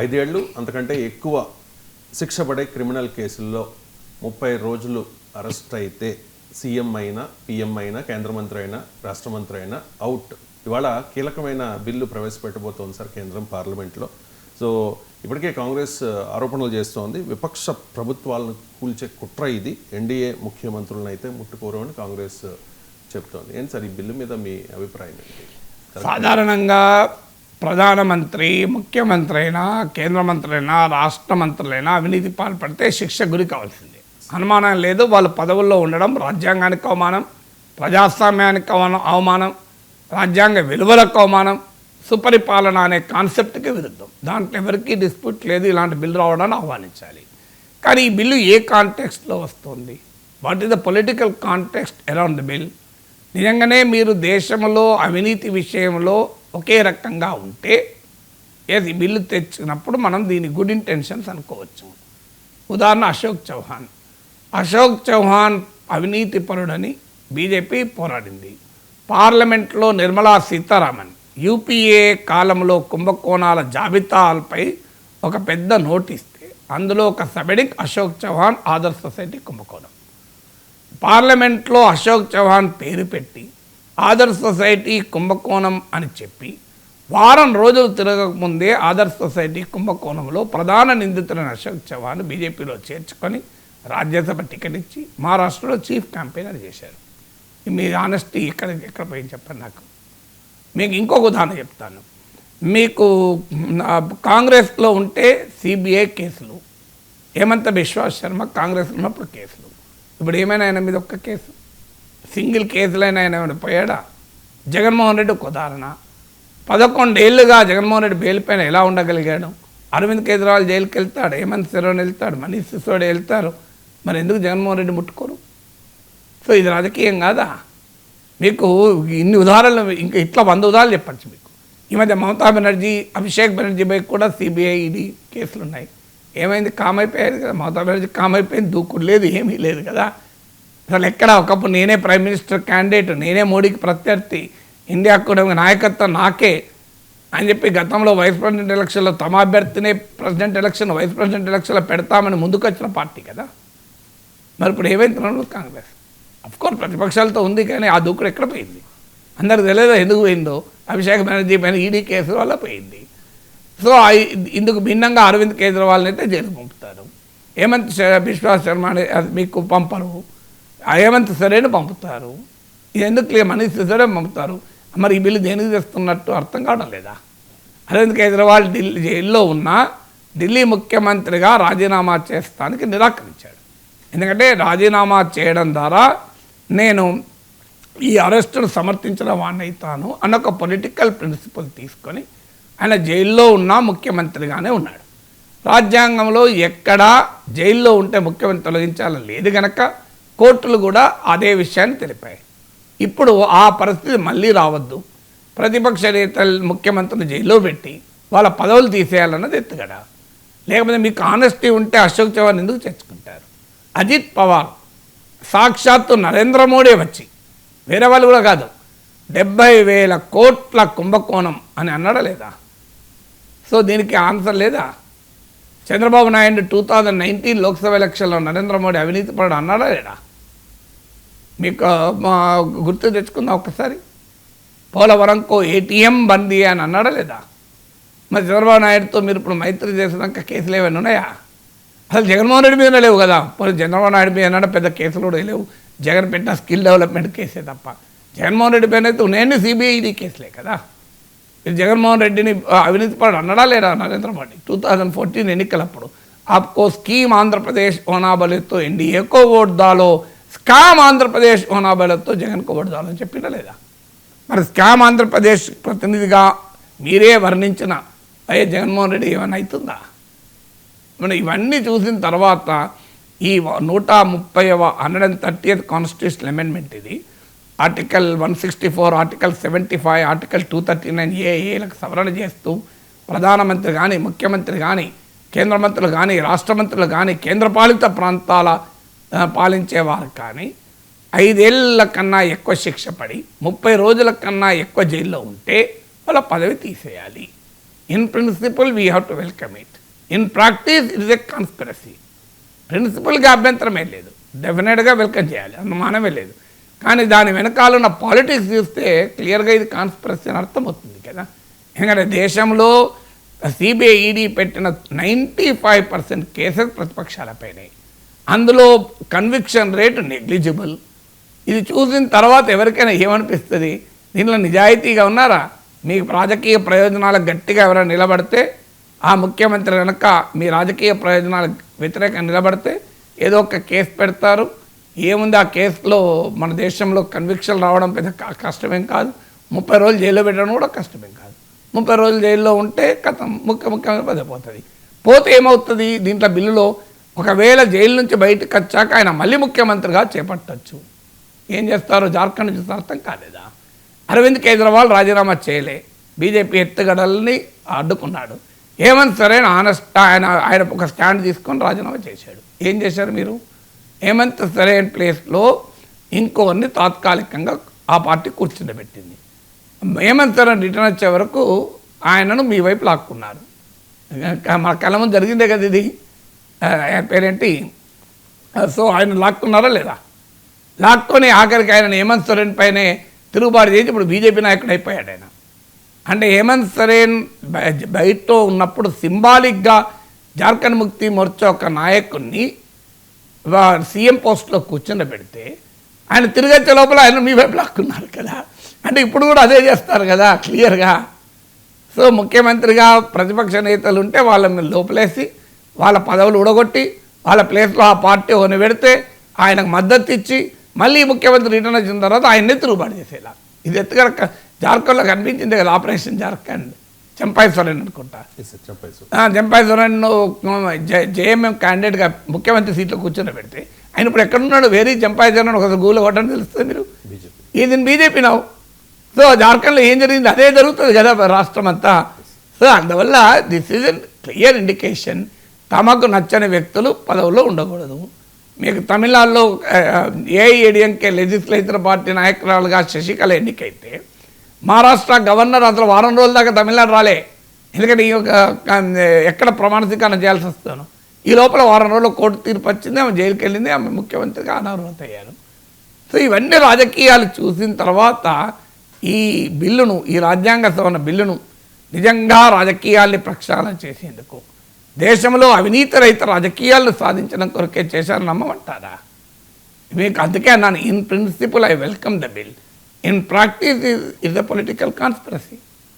ఐదేళ్ళు అంతకంటే ఎక్కువ శిక్ష పడే క్రిమినల్ కేసుల్లో ముప్పై రోజులు అరెస్ట్ అయితే సీఎం అయినా పిఎం అయినా కేంద్ర మంత్రి అయినా రాష్ట్ర మంత్రి అయినా అవుట్. ఇవాళ కీలకమైన బిల్లు ప్రవేశపెట్టబోతోంది సార్ కేంద్రం పార్లమెంట్లో. సో ఇప్పటికే కాంగ్రెస్ ఆరోపణలు చేస్తోంది. విపక్ష ప్రభుత్వాలను కూల్చే కుట్ర ఇది. ఎన్డీఏ ముఖ్యమంత్రులను అయితే ముట్టుకోరు అని కాంగ్రెస్ చెప్తోంది. ఏంటి సార్ ఈ బిల్లు మీద మీ అభిప్రాయం ఏంటి? సాధారణంగా ప్రధానమంత్రి ముఖ్యమంత్రి అయినా కేంద్ర మంత్రి అయినా రాష్ట్ర మంత్రులైనా అవినీతి పాల్పడితే శిక్ష గురి కావాల్సిందే. అనుమానం లేదు వాళ్ళు పదవుల్లో ఉండడం రాజ్యాంగానికి అవమానం ప్రజాస్వామ్యానికి అవమానం అవమానం రాజ్యాంగ విలువలకు అవమానం సుపరిపాలన అనే కాన్సెప్ట్కి విరుద్ధం. దాంట్లో ఎవరికీ డిస్ప్యూట్ లేదు ఇలాంటి బిల్లు రావడాన్ని ఆహ్వానించాలి. కానీ ఈ బిల్లు ఏ కాంటెక్స్ట్లో వస్తుంది? What is the political context around the bill? నిజంగానే మీరు దేశంలో అవినీతి విషయంలో ఒకే రకంగా ఉంటే ఏది బిల్లు తెచ్చినప్పుడు మనం దీని గుడ్ ఇంటెన్షన్స్ అనుకోవచ్చు. ఉదాహరణ అశోక్ చౌహాన్. అశోక్ చౌహాన్ అవినీతి పరుడని బీజేపీ పోరాడింది. పార్లమెంట్లో నిర్మలా సీతారామన్ యూపీఏ కాలంలో కుంభకోణాల జాబితాలపై ఒక పెద్ద నోటిస్తే అందులో ఒక సబెడిక్ అశోక్ చౌహాన్ ఆదర్శ్ సొసైటీ కుంభకోణం. పార్లమెంట్లో అశోక్ చౌహాన్ పేరు పెట్టి ఆదర్శ సొసైటీ కుంభకోణం అని చెప్పి వారం రోజులు తిరగకముందే ఆదర్శ్ సొసైటీ కుంభకోణంలో ప్రధాన నిందితులైన అశోక్ చవాన్ బీజేపీలో చేర్చుకొని రాజ్యసభ టికెట్ ఇచ్చి మహారాష్ట్రలో చీఫ్ క్యాంపెయినర్ చేశారు. మీ ఆనెస్టీ ఇక్కడ ఎక్కడ పోయి చెప్పండి నాకు. మీకు ఇంకొక ఉదాహరణ చెప్తాను. మీకు కాంగ్రెస్లో ఉంటే సిబిఐ కేసులు హేమంత బిశ్వాస్ శర్మ కాంగ్రెస్ ఉన్నప్పుడు కేసులు. ఇప్పుడు ఏమైనా ఆయన మీద ఒక్క కేసు? సింగిల్ కేసులైనా ఆయన పోయాడా? జగన్మోహన్ రెడ్డి ఒక ఉదాహరణ పదకొండేళ్ళుగా జగన్మోహన్ రెడ్డి బెయిల్ పైన ఎలా ఉండగలిగాడు? అరవింద్ కేజ్రీవాల్ జైలుకి వెళ్తాడు హేమంత్ శర్వన్ వెళ్తాడు మనీష్ సిసోడి వెళ్తారు. మరి ఎందుకు జగన్మోహన్ రెడ్డి ముట్టుకోరు? సో ఇది రాజకీయం కాదా? మీకు ఇన్ని ఉదాహరణలు ఇంకా ఇట్లా వంద ఉదాహరణలు చెప్పచ్చు మీకు. ఈ మధ్య మమతా బెనర్జీ అభిషేక్ బెనర్జీపై కూడా సిబిఐ ఈడీ కేసులు ఉన్నాయి ఏమైంది? కామ్ అయిపోయారు కదా. మమతా బెనర్జీ కామ్ అయిపోయింది దూకుడు లేదు ఏమీ లేదు కదా. అసలు ఎక్కడ? ఒకప్పుడు నేనే ప్రైమ్ మినిస్టర్ క్యాండిడేట్ నేనే మోడీకి ప్రత్యర్థి ఇండియా కూడా నాయకత్వం నాకే అని చెప్పి గతంలో వైస్ ప్రెసిడెంట్ ఎలక్షన్లో తమ అభ్యర్థినే ప్రెసిడెంట్ ఎలక్షన్ వైస్ ప్రెసిడెంట్ ఎలక్షన్లో పెడతామని ముందుకొచ్చిన పార్టీ కదా. మరి ఇప్పుడు ఏమైంది తృణమూల్ కాంగ్రెస్? అఫ్కోర్స్ ప్రతిపక్షాలతో ఉంది కానీ ఆ దూకుడు ఎక్కడ పోయింది? అందరికి తెలియదు ఎందుకు పోయిందో? అభిషేక్ బెనర్జీ పైన ఈడీ కేసు వల్ల పోయింది. సో ఇందుకు భిన్నంగా అరవింద్ కేజ్రీవాల్ని అయితే జైలు పంపుతారు. హేమంత్ శ- బిశ్వాస్ శర్మ అనే అది మీకు పంపరు. హేమంత్ సరైన పంపుతారు. ఇది ఎందుకు క్లియర్ మనీష్ పంపుతారు? మరి ఈ బిల్లు దేనికి తెస్తున్నట్టు అర్థం కావడం లేదా? అరవింద్ కేజ్రీవాల్ ఢిల్లీ జైల్లో ఉన్న ఢిల్లీ ముఖ్యమంత్రిగా రాజీనామా చేస్తానికి నిరాకరించాడు. ఎందుకంటే రాజీనామా చేయడం ద్వారా నేను ఈ అరెస్టును సమర్థించిన వాడిని అవుతాను అన్న ఒక పొలిటికల్ ప్రిన్సిపల్ తీసుకొని ఆయన జైల్లో ఉన్న ముఖ్యమంత్రిగానే ఉన్నాడు. రాజ్యాంగంలో ఎక్కడా జైల్లో ఉంటే ముఖ్యమంత్రి తొలగించాలని లేదు గనక కోర్టులు కూడా అదే విషయాన్ని తెలిపాయి. ఇప్పుడు ఆ పరిస్థితి మళ్ళీ రావద్దు. ప్రతిపక్ష నేతలు ముఖ్యమంత్రులు జైల్లో పెట్టి వాళ్ళ పదవులు తీసేయాలన్నది ఎత్తుగడ. లేకపోతే మీకు ఆనెస్టీ ఉంటే అశోక్ చవాన్ ఎందుకు తెచ్చుకుంటారు అజిత్ పవార్ సాక్షాత్తు నరేంద్ర మోడీ వచ్చి వేరే వాళ్ళు కూడా కాదు డెబ్బై వేల కోట్ల కుంభకోణం అని అన్నాడా లేదా? సో దీనికి ఆన్సర్ లేదా? Chandrababu Naidu two thousand nineteen Lok Sabha ఎలక్షన్లో నరేంద్ర మోడీ అవినీతి పడు అన్నాడా లేడా మీకు మా గుర్తు తెచ్చుకుందాం ఒక్కసారి. పోలవరంకో ఏటీఎం బందీ అని అన్నాడా లేదా? మరి చంద్రబాబు నాయుడుతో మీరు ఇప్పుడు మైత్రి చేసినాక కేసులు ఏమైనా ఉన్నాయా? అసలు జగన్మోహన్ రెడ్డి మీద లేవు కదా. పోనీ చంద్రబాబు నాయుడు మీద అన్నాడు? పెద్ద కేసులు కూడా లేవు. జగన్ పెట్టిన స్కిల్ డెవలప్మెంట్ కేసే తప్ప. జగన్మోహన్ రెడ్డి పైన అయితే ఉన్నాయని సిబిఐడి కేసులే కదా. మీరు జగన్మోహన్ రెడ్డిని అవినీతి పడు అన్నడా లేదా Narendra Modi. Two thousand fourteen ఎన్నికలప్పుడు. ఆప్కో స్కీమ్ ఆంధ్రప్రదేశ్ ఓనాబలతో ఎన్డీఏకో ఓటు దాలో. స్కామ్ ఆంధ్రప్రదేశ్ ఓనాబలతో జగన్కు ఓటు దాలో అని లేదా? మరి స్కామ్ ఆంధ్రప్రదేశ్ ప్రతినిధిగా మీరే వర్ణించిన అయ్యే జగన్మోహన్ రెడ్డి ఏమైనా అవుతుందా మనం ఇవన్నీ చూసిన తర్వాత ఈ నూట ముప్పైవ hundred and thirty constitutional amendment ఇది. Article one sixty four article seventy five article two thirty nine ఏఏలకు సవరణ చేస్తూ ప్రధానమంత్రి కానీ ముఖ్యమంత్రి కానీ కేంద్ర మంత్రులు కానీ రాష్ట్ర మంత్రులు కానీ కేంద్రపాలిత ప్రాంతాల పాలించేవారు కానీ ఐదేళ్ళ కన్నా ఎక్కువ శిక్ష పడి ముప్పై రోజుల కన్నా ఎక్కువ జైల్లో ఉంటే వాళ్ళ పదవి తీసేయాలి. In principle we have to welcome it in practice it is a conspiracy ప్రిన్సిపల్గా అభ్యంతరమే లేదు. డెఫినెట్గా వెల్కమ్ చేయాలి. అనుమానమే లేదు. కానీ దాని వెనకాల ఉన్న పాలిటిక్స్ చూస్తే క్లియర్గా ఇది కాన్స్పిరసీ అని అర్థమవుతుంది కదా. ఎందుకంటే దేశంలో సిబిఐ ఈడీ పెట్టిన నైంటీ ఫైవ్ పర్సెంట్ కేసెస్ ప్రతిపక్షాలపైనే. అందులో కన్విక్షన్ రేట్ నెగ్లిజిబుల్ ఇది చూసిన తర్వాత ఎవరికైనా ఏమనిపిస్తుంది? దీనిలో నిజాయితీగా ఉన్నారా? మీకు రాజకీయ ప్రయోజనాలకు గట్టిగా ఎవరైనా నిలబడితే ఆ ముఖ్యమంత్రి కనుక మీ రాజకీయ ప్రయోజనాలకు వ్యతిరేకంగా నిలబడితే ఏదో ఒక కేసు పెడతారు. ఏముంది ఆ కేసులో మన దేశంలో కన్విక్షన్ రావడం పెద్ద కష్టమేం కాదు. ముప్పై రోజులు జైల్లో పెట్టడం కూడా కష్టమేం కాదు. ముప్పై రోజులు జైల్లో ఉంటే కథం ముఖ్య ముఖ్యంగా పదవి పోతుంది. పోతే ఏమవుతుంది? దీంట్లో బిల్లులో ఒకవేళ జైలు నుంచి బయటకు వచ్చాక ఆయన మళ్ళీ ముఖ్యమంత్రిగా చేపట్టచ్చు. ఏం చేస్తారో జార్ఖండ్ నుంచి అర్థం కాలేదా? అరవింద్ కేజ్రీవాల్ రాజీనామా చేయలే. బీజేపీ ఎత్తుగడల్ని అడ్డుకున్నాడు. హేమంత్ సరైన ఆనెస్ట్ ఆయన ఆయన ఒక స్టాండ్ తీసుకొని రాజీనామా చేశాడు. ఏం చేశారు మీరు? హేమంత్ సరేన్ ప్లేస్లో ఇంకొకరిని తాత్కాలికంగా ఆ పార్టీ కూర్చుండబెట్టింది. హేమంత్ సరేన్ రిటర్న్ వచ్చే వరకు ఆయనను మీ వైపు లాక్కున్నారు. మా మన జరిగిందే కదా ఇది? ఆయన పేరేంటి? సో ఆయన లాక్కున్నారా లేదా? లాక్కొని ఆఖరికి ఆయన హేమంత్ సోరెన్ పైనే తిరుగుబాటు చేసి ఇప్పుడు బీజేపీ నాయకుడు అయిపోయాడు ఆయన. అంటే హేమంత్ సోరెన్ బయ- బయట ఉన్నప్పుడు సింబాలిక్గా జార్ఖండ్ ముక్తి మోర్చా ఒక నాయకుడిని సీఎం పోస్ట్లో కూర్చుని పెడితే ఆయన తిరిగొచ్చే లోపల ఆయన మీ వైపు లాక్కున్నారు కదా. అంటే ఇప్పుడు కూడా అదే చేస్తారు కదా క్లియర్గా. సో ముఖ్యమంత్రిగా ప్రతిపక్ష నేతలు ఉంటే వాళ్ళని లోపలేసి వాళ్ళ పదవులు ఉడగొట్టి వాళ్ళ ప్లేస్లో ఆ పార్టీ ఒకని పెడితే ఆయనకు మద్దతు ఇచ్చి మళ్ళీ ముఖ్యమంత్రి రిటర్న్ వచ్చిన తర్వాత ఆయన్నే తిరుగుబాటు చేసేలా. ఇది ఎత్తుగా జార్ఖండ్లో కనిపించింది కదా ఆపరేషన్ జార్ఖండ్. చెంపాయి సోరెన్ అనుకుంటా జంపాయి సోరెన్ జేఎంఎం క్యాండిడేట్గా ముఖ్యమంత్రి సీట్లో కూర్చొని పెడితే ఆయన ఇప్పుడు ఎక్కడున్నాడు? వేరే జంపాయి సోరెన్ ఒక గూలు కొట్టని తెలుస్తుంది మీరు? ఇది బీజేపీ నావు? సో జార్ఖండ్లో ఏం జరిగింది? అదే జరుగుతుంది కదా రాష్ట్రం అంతా సో అందువల్ల దిస్ ఈజ్ క్లియర్ ఇండికేషన్ తమకు నచ్చని వ్యక్తులు పదవుల్లో ఉండకూడదు. మీకు తమిళనాడులో ఏఐఏడిఎంకే లెజిస్లేచర్ పార్టీ నాయకురాలుగా శశికళ ఎన్నికైతే మహారాష్ట్ర గవర్నర్ అసలు వారం రోజుల దాకా తమిళనాడు రాలే. ఎందుకంటే ఈ యొక్క, ఎక్కడ ప్రమాణ స్వీకారం చేయాల్సి వస్తాను ఈ లోపల వారం రోజులు కోర్టు తీర్పు వచ్చింది ఆమె జైలుకి వెళ్ళింది ఆమె ముఖ్యమంత్రిగా అనర్హత అయ్యారు. సో ఇవన్నీ రాజకీయాలు చూసిన తర్వాత ఈ బిల్లును ఈ రాజ్యాంగ సవరణ బిల్లును నిజంగా రాజకీయాల్ని ప్రక్షాళన చేసేందుకు దేశంలో అవినీతి రహిత రాజకీయాలను సాధించడం కొరకే చేశారు నమ్మమంటారా? మీకు అందుకే అన్నాను in principle I welcome the bill in practice is is the political conspiracy